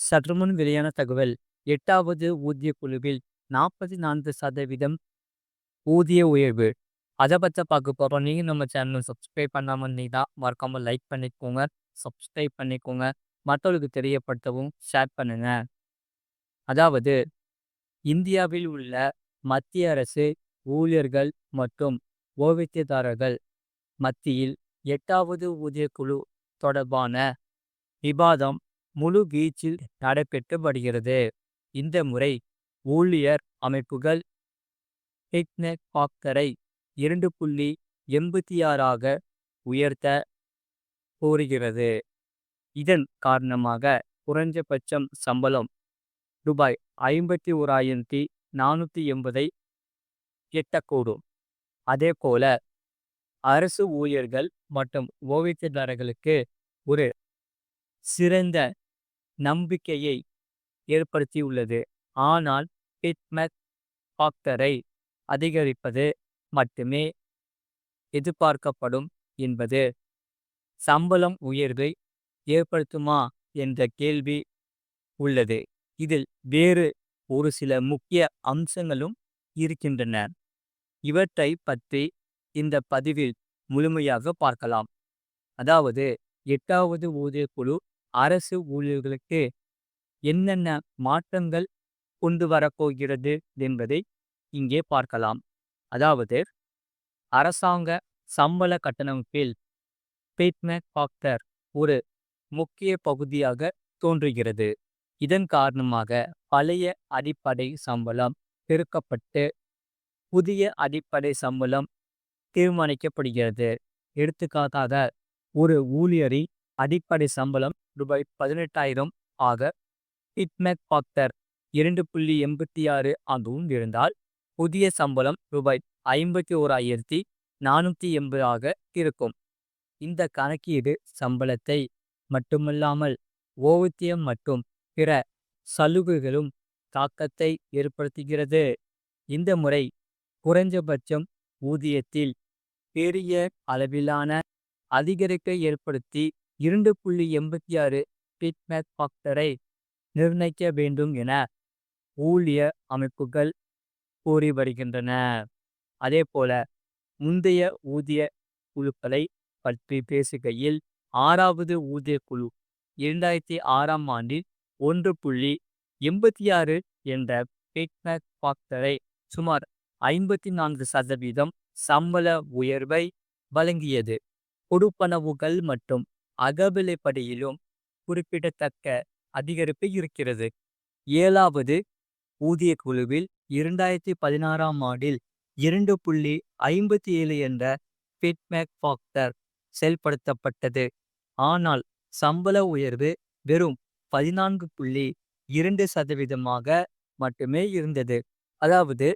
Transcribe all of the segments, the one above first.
சற்றுமுன் வெளியான தகவல். எட்டாவது ஊதிய குழுவில் நாற்பத்தி நான்கு சதவீதம் ஊதிய உயர்வு. அதை பற்றி பார்க்க போகிறோம் நீங்கள் நம்ம சேனல் சப்ஸ்கிரைப் பண்ணாமல் இருந்தீங்கன்னா மறக்காமல் லைக் பண்ணிக்கோங்க. சப்ஸ்கிரைப் பண்ணிக்கோங்க. மற்றவர்களுக்கு தெரியப்படுத்தவும் ஷேர் பண்ணுங்க. அதாவது இந்தியாவில் உள்ள மத்திய அரசு ஊழியர்கள் மற்றும் ஓய்வூதியதாரர்கள் மத்தியில் எட்டாவது ஊதிய குழு தொடர்பான விவாதம் முழு வீச்சில் நடைபெற்று வருகிறது இந்த முறை ஊழியர் அமைப்புகள் பிக்னெக் பாக்டரை இரண்டு புள்ளி எண்பத்தி ஆறாக உயர்த்த கோருகிறது. இதன் காரணமாக குறைஞ்சபட்சம் சம்பளம் ரூபாய் ஐம்பத்தி ஓராயிரத்தி நானூத்தி எண்பதை எட்டக்கூடும். அதேபோல அரசு ஊழியர்கள் மற்றும் ஓய்வூதியதாரர்களுக்கு ஒரு சிறந்த நம்பிக்கையை ஏற்படுத்தியுள்ளது. ஆனால் பிட்மெத் ஃபாக்டரை அதிகரிப்பது மட்டுமே எதிர்பார்க்கப்படும் என்பது சம்பளம் உயர்வை ஏற்படுத்துமா என்ற கேள்வி உள்ளது. இதில் வேறு ஒரு சில முக்கிய அம்சங்களும் இருக்கின்றன. இவற்றை பற்றி இந்த பதிவில் முழுமையாக பார்க்கலாம். அதாவது எட்டாவது ஊதிய குழு அரசு ஊழியர்களுக்கு என்னென்ன மாற்றங்கள் கொண்டு வரப்போகிறது என்பதை இங்கே பார்க்கலாம். அதாவது அரசாங்க சம்பள கட்டணமைப்பில் பேட்மேக் ஃபாக்டர் ஒரு முக்கிய பகுதியாக தோன்றுகிறது. இதன் காரணமாக பழைய அடிப்படை சம்பளம் பெருக்கப்பட்டு புதிய அடிப்படை சம்பளம் தீர்மானிக்கப்படுகிறது. எடுத்துக்காட்டாக ஒரு ஊழியரின் அடிப்படை சம்பளம் ரூபாய் பதினெட்டாயிரம் ஆக ஹிட்மெக் பாக்டர் இரண்டு புள்ளி எண்பத்தி ஆறு ஆகவும் இருந்தால் புதிய சம்பளம் ரூபாய் ஐம்பத்தி ஓராயிரத்தி நானூற்றி ஆக இருக்கும். இந்த கணக்கீடு சம்பளத்தை மட்டுமல்லாமல் ஓவியம் மற்றும் பிற சலுகைகளும் தாக்கத்தை ஏற்படுத்துகிறது. இந்த முறை குறைஞ்சபட்சம் ஊதியத்தில் பெரிய அளவிலான அதிகரிப்பை ஏற்படுத்தி இரண்டு புள்ளி எண்பத்தி ஆறு பிட்மேக் ஃபாக்டரை நிர்ணயிக்க வேண்டும் என ஊழிய அமைப்புகள் கூறி வருகின்றன. அதேபோல முந்தைய ஊதிய குழுக்களை பற்றி பேசுகையில் ஆறாவது ஊதிய குழு இரண்டாயிரத்தி ஆறாம் ஆண்டில் ஒன்று புள்ளி எண்பத்தி ஆறு என்ற பிட்மேக் ஃபாக்டரை சுமார் ஐம்பத்தி நான்கு சதவீதம் சம்பள உயர்வை வழங்கியது. கொடுப்பனவுகள் மற்றும் அகவிலைப்படியிலும் குறிப்பிடத்தக்க அதிகரிப்பு இருக்கிறது. ஏழாவது ஊதிய குழுவில் இரண்டாயிரத்தி பதினாறாம் ஆண்டில் இரண்டு புள்ளி ஐம்பத்தி ஏழு என்ற பிட்மேக் ஃபாக்டர் செயல்படுத்தப்பட்டது. ஆனால் சம்பள உயர்வு வெறும் பதினான்கு புள்ளி இரண்டு சதவீதமாக மட்டுமே இருந்தது. அதாவது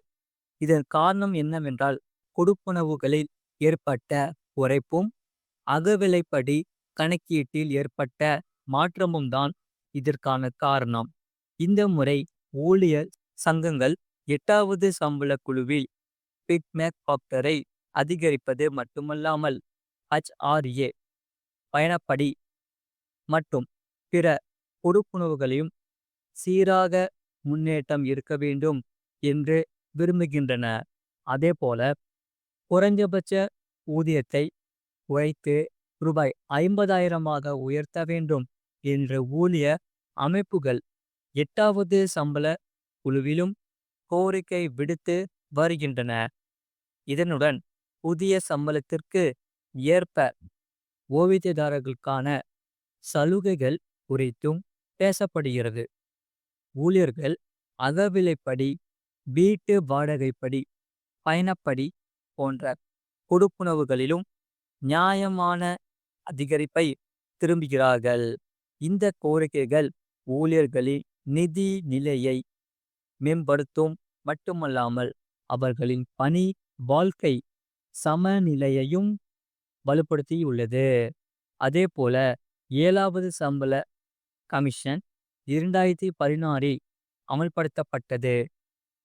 இதன் காரணம் என்னவென்றால் கொடுப்புணவுகளில் ஏற்பட்ட குறைப்பும் அகவிலைப்படி கணக்கீட்டில் ஏற்பட்ட மாற்றமும் தான் இதற்கான காரணம். இந்த முறை ஊழியர் சங்கங்கள் எட்டாவது சம்பள குழுவில் பிட்மேக் ஃபாக்டரை அதிகரிப்பது மட்டுமல்லாமல் ஹச்ஆர்ஏ பயணப்படி மற்றும் பிற கொடுப்புணவுகளையும் சீராக முன்னேற்றம் இருக்க வேண்டும் என்று விரும்புகின்றன. அதேபோல குறைஞ்சபட்ச ஊதியத்தை உழைத்து ரூபாய் ஐம்பதாயிரமாக உயர்த்த வேண்டும் என்ற ஊழிய அமைப்புகள் எட்டாவது சம்பள குழுவிலும் கோரிக்கை விடுத்து வருகின்றன. இதனுடன் புதிய சம்பளத்திற்கு ஏற்ப ஓவியதாரர்களுக்கான சலுகைகள் குறித்தும் பேசப்படுகிறது. ஊழியர்கள் அகவிலைப்படி வீட்டு வாடகைப்படி பயணப்படி போன்ற கொடுப்புணவுகளிலும் நியாயமான அதிகரிப்பை திரும்புகிறார்கள். இந்த கோரிக்கைகள் ஊழியர்களின் நிதி நிலையை மேம்படுத்தும் மட்டுமல்லாமல் அவர்களின் பணி வாழ்க்கை சமநிலையையும் வலுப்படுத்தியுள்ளது. அதேபோல ஏழாவது சம்பள கமிஷன் இரண்டாயிரத்தி பதினாறில் அமல்படுத்தப்பட்டது.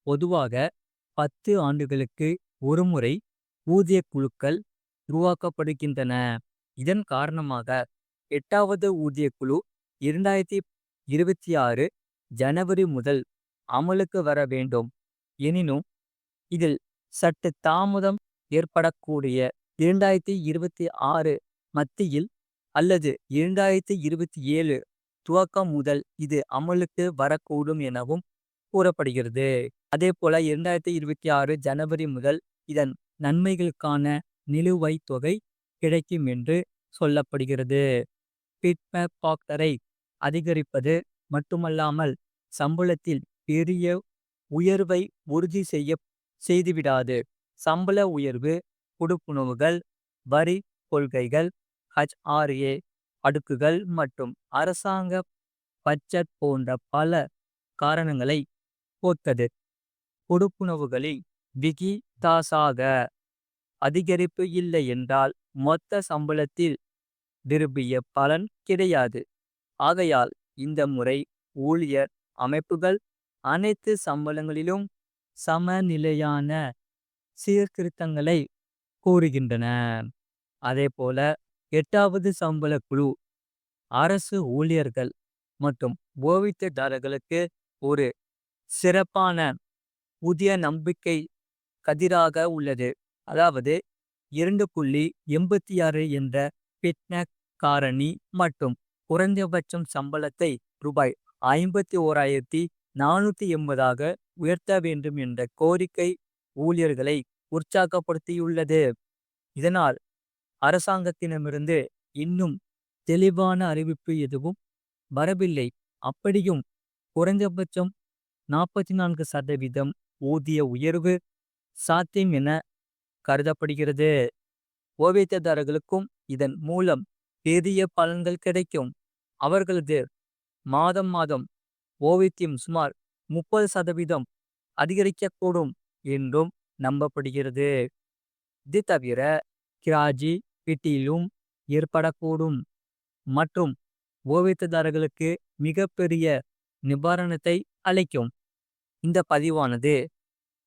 பொதுவாக பத்து ஆண்டுகளுக்கு ஒருமுறை ஊதிய குழுக்கள் உருவாக்கப்படுகின்றன. இதன் காரணமாக எட்டாவது ஊதிய குழு இரண்டாயிரத்தி இருபத்தி ஆறு ஜனவரி முதல் அமலுக்கு வர வேண்டும். எனினும் இதில் சற்று தாமதம் ஏற்படக்கூடிய இரண்டாயிரத்தி இருபத்தி ஆறு மத்தியில் அல்லது இரண்டாயிரத்தி இருபத்தி ஏழு துவக்கம் முதல் இது அமலுக்கு வரக்கூடும் எனவும் கூறப்படுகிறது. அதேபோல இரண்டாயிரத்தி இருபத்தி ஆறு ஜனவரி முதல் இதன் நன்மைகளுக்கான நிலுவைத் தொகை கிடைக்கும் என்று சொல்லப்படுகிறது. பிட்மேப் பாக்டரை அதிகரிப்பது மட்டுமல்லாமல் சம்பளத்தில் பெரிய உயர்வை உறுதி செய்ய செய்துவிடாது. சம்பள உயர்வு கொடுப்புணவுகள் வரி கொள்கைகள் ஹச்ஆர்ஏ அடுக்குகள் மற்றும் அரசாங்க பட்ஜெட் போன்ற பல காரணங்களை போத்தது கொடுப்புணவுகளில் விகிதாசாக அதிகரிப்பு இல்லை என்றால் மொத்த சம்பளத்தில் விரும்பிய பலன் கிடையாது. ஆகையால் இந்த முறை ஊழியர் அமைப்புகள் அனைத்து சம்பளங்களிலும் சமநிலையான சீர்திருத்தங்களை கூறுகின்றன. அதேபோல எட்டாவது சம்பள குழு அரசு ஊழியர்கள் மற்றும் ஓய்வூதியதாரர்களுக்கு ஒரு சிறப்பான புதிய நம்பிக்கை கதிராக உள்ளது. அதாவது இரண்டு புள்ளி எண்பத்தி ஆறு என்ற பிட்னக் காரணி மற்றும் குறைந்தபட்சம் சம்பளத்தை ரூபாய் ஐம்பத்தி ஓராயிரத்தி நானூத்தி எண்பதாக உயர்த்த வேண்டும் என்ற கோரிக்கை ஊழியர்களை உற்சாகப்படுத்தியுள்ளது. இதனால் அரசாங்கத்திடமிருந்து இன்னும் தெளிவான அறிவிப்பு எதுவும் வரவில்லை. அப்படியும் குறைந்தபட்சம் நாற்பத்தி நான்கு சதவீதம் ஊதிய உயர்வு சாத்தியம் என கருதப்படுகிறது. ஓவியதாரர்களுக்கும் இதன் மூலம் பெரிய பலன்கள் கிடைக்கும். அவர்களது மாதம் மாதம் ஓவியத்தியம் சுமார் முப்பது சதவீதம் அதிகரிக்கக்கூடும் என்றும் நம்பப்படுகிறது. இது தவிர கிராஜி பிட்டியிலும் ஏற்படக்கூடும். மற்றும் ஓவியத்ததாரர்களுக்கு மிகப்பெரிய நிவாரணத்தை அளிக்கும். இந்த பதிவானது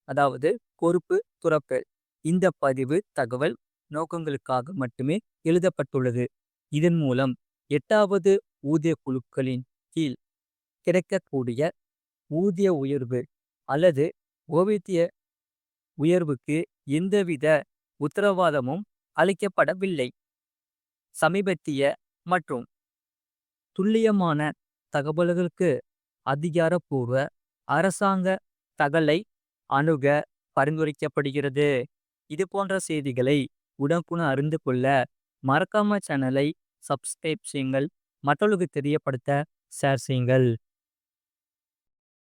அதாவது பொறுப்பு துறப்பு இந்த பதிவு தகவல் நோக்கங்களுக்காக மட்டுமே எழுதப்பட்டுள்ளது. இதன் மூலம் எட்டாவது ஊதிய குழுக்களின் கீழ் கிடைக்கக்கூடிய ஊதிய உயர்வு அல்லது ஓவியத்திய உயர்வுக்கு எந்தவித உத்தரவாதமும் அளிக்கப்படவில்லை. சமீபத்திய மற்றும் துல்லியமான தகவல்களுக்கு அதிகாரப்பூர்வ அரசாங்க தகலை அணுக பரிந்துரைக்கப்படுகிறது. இது போன்ற செய்திகளை உடனுக்குடன் அறிந்து கொள்ள மறக்காம சேனலை சப்ஸ்கிரைப் செய்யுங்கள். மற்றவர்களுக்கு தெரியப்படுத்த ஷேர் செய்யுங்கள்.